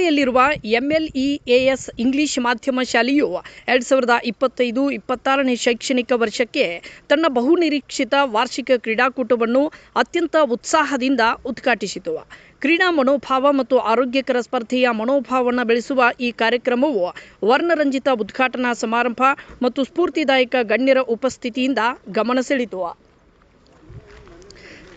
ನಗರದಲ್ಲಿರುವ ಎಂಎಲ್ಇಎಎಸ್ ಇಂಗ್ಲಿಷ್ ಮಾಧ್ಯಮ ಶಾಲೆಯು ಎರಡು ಸಾವಿರದ ಇಪ್ಪತ್ತೈದು, ಇಪ್ಪತ್ತಾರನೇ ಶೈಕ್ಷಣಿಕ ವರ್ಷಕ್ಕೆ ತನ್ನ ಬಹುನಿರೀಕ್ಷಿತ ವಾರ್ಷಿಕ ಕ್ರೀಡಾಕೂಟವನ್ನು ಅತ್ಯಂತ ಉತ್ಸಾಹದಿಂದ ಉದ್ಘಾಟಿಸಿತು. ಕ್ರೀಡಾ ಮನೋಭಾವ ಮತ್ತು ಆರೋಗ್ಯಕರ ಸ್ಪರ್ಧೆಯ ಮನೋಭಾವವನ್ನು ಬೆಳೆಸುವ ಈ ಕಾರ್ಯಕ್ರಮವು ವರ್ಣರಂಜಿತ ಉದ್ಘಾಟನಾ ಸಮಾರಂಭ ಮತ್ತು ಸ್ಫೂರ್ತಿದಾಯಕ ಗಣ್ಯರ ಉಪಸ್ಥಿತಿಯಿಂದ ಗಮನ ಸೆಳೆಯಿತು.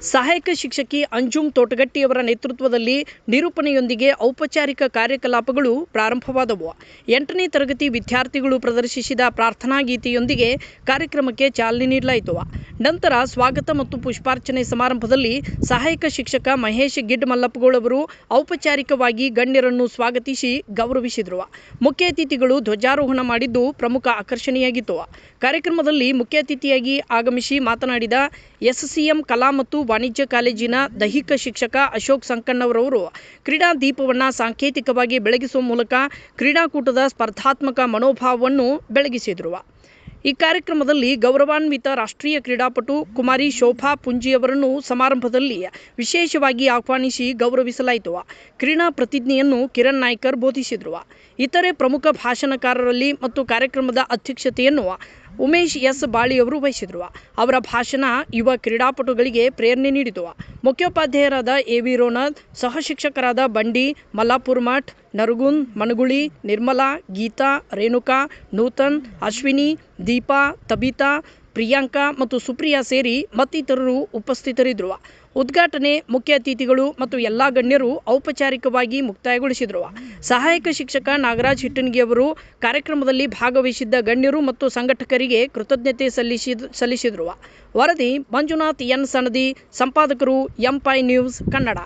ಸಹಾಯಕ ಶಿಕ್ಷಕಿ ಅಂಜುಮ್ ತೋಟಗಟ್ಟಿಯವರ ನೇತೃತ್ವದಲ್ಲಿ ನಿರೂಪಣೆಯೊಂದಿಗೆ ಔಪಚಾರಿಕ ಕಾರ್ಯಕಲಾಪಗಳು ಪ್ರಾರಂಭವಾದವು. ಎಂಟನೇ ತರಗತಿ ವಿದ್ಯಾರ್ಥಿಗಳು ಪ್ರದರ್ಶಿಸಿದ ಪ್ರಾರ್ಥನಾ ಗೀತೆಯೊಂದಿಗೆ ಕಾರ್ಯಕ್ರಮಕ್ಕೆ ಚಾಲನೆ ನೀಡಲಾಯಿತು. ನಂತರ ಸ್ವಾಗತ ಮತ್ತು ಪುಷ್ಪಾರ್ಚನೆ ಸಮಾರಂಭದಲ್ಲಿ ಸಹಾಯಕ ಶಿಕ್ಷಕ ಮಹೇಶ್ ಗಿಡ್ ಮಲ್ಲಪ್ಪಗೋಳ್ ಅವರು ಔಪಚಾರಿಕವಾಗಿ ಗಣ್ಯರನ್ನು ಸ್ವಾಗತಿಸಿ ಗೌರವಿಸಿದರು. ಮುಖ್ಯ ಅತಿಥಿಗಳು ಧ್ವಜಾರೋಹಣ ಮಾಡಿದ್ದು ಪ್ರಮುಖ ಆಕರ್ಷಣೆಯಾಗಿತ್ತು. ಕಾರ್ಯಕ್ರಮದಲ್ಲಿ ಮುಖ್ಯ ಅತಿಥಿಯಾಗಿ ಆಗಮಿಸಿ ಮಾತನಾಡಿದ ಎಸ್ಸಿಎಂ ಕಲಾ ಮತ್ತು ವಾಣಿಜ್ಯ ಕಾಲೇಜಿನ ದೈಹಿಕ ಶಿಕ್ಷಕ ಅಶೋಕ್ ಸಂಕಣ್ಣವರವರು ಕ್ರೀಡಾ ದೀಪವನ್ನು ಸಾಂಕೇತಿಕವಾಗಿ ಬೆಳಗಿಸುವ ಮೂಲಕ ಕ್ರೀಡಾಕೂಟದ ಸ್ಪರ್ಧಾತ್ಮಕ ಮನೋಭಾವವನ್ನು ಬೆಳಗಿಸಿದರು. ಈ ಕಾರ್ಯಕ್ರಮದಲ್ಲಿ ಗೌರವಾನ್ವಿತ ರಾಷ್ಟ್ರೀಯ ಕ್ರೀಡಾಪಟು ಕುಮಾರಿ ಶೋಭಾ ಪುಂಜಿಯವರನ್ನು ಸಮಾರಂಭದಲ್ಲಿ ವಿಶೇಷವಾಗಿ ಆಹ್ವಾನಿಸಿ ಗೌರವಿಸಲಾಯಿತು. ಕ್ರೀಡಾ ಪ್ರತಿಜ್ಞೆಯನ್ನು ಕಿರಣ್ ನಾಯ್ಕರ್ ಬೋಧಿಸಿದರು. ಇತರೆ ಪ್ರಮುಖ ಭಾಷಣಕಾರರಲ್ಲಿ ಮತ್ತು ಕಾರ್ಯಕ್ರಮದ ಅಧ್ಯಕ್ಷತೆಯನ್ನು ಉಮೇಶ್ ಎಸ್ ಬಾಳಿಯವರು ವಹಿಸಿದರು. ಅವರ ಭಾಷಣ ಯುವ ಕ್ರೀಡಾಪಟುಗಳಿಗೆ ಪ್ರೇರಣೆ ನೀಡಿತು. ಮುಖ್ಯೋಪಾಧ್ಯಾಯರಾದ ಎ ವಿ ರೋನಾಥ್ ಸಹ ಶಿಕ್ಷಕರಾದ ಬಂಡಿ, ಮಲ್ಲಾಪುರ್ ಮಠ್, ನರಗುನ್, ಮನಗುಳಿ, ನಿರ್ಮಲಾ, ಗೀತಾ, ರೇಣುಕಾ, ನೂತನ್, ಅಶ್ವಿನಿ, ದೀಪಾ, ತಬಿತಾ, ಪ್ರಿಯಾಂಕಾ ಮತ್ತು ಸುಪ್ರಿಯಾ ಸೇರಿ ಮತ್ತಿತರರು ಉಪಸ್ಥಿತರಿದ್ದರು ಉದ್ಘಾಟನೆ ಮುಖ್ಯ ಅತಿಥಿಗಳು ಮತ್ತು ಎಲ್ಲ ಗಣ್ಯರು ಔಪಚಾರಿಕವಾಗಿ ಮುಕ್ತಾಯಗೊಳಿಸಿದರು. ಸಹಾಯಕ ಶಿಕ್ಷಕ ನಾಗರಾಜ್ ಹಿಟ್ಟನ್ಗಿ ಅವರು ಕಾರ್ಯಕ್ರಮದಲ್ಲಿ ಭಾಗವಹಿಸಿದ್ದ ಗಣ್ಯರು ಮತ್ತು ಸಂಘಟಕರಿಗೆ ಕೃತಜ್ಞತೆ ಸಲ್ಲಿಸಿದ, ಸಲ್ಲಿಸಿದರು. ವರದಿ ಮಂಜುನಾಥ್ ಎನ್ ಸಣದಿ ಸಂಪಾದಕರು ಎಂಪೈ ನ್ಯೂಸ್ ಕನ್ನಡ.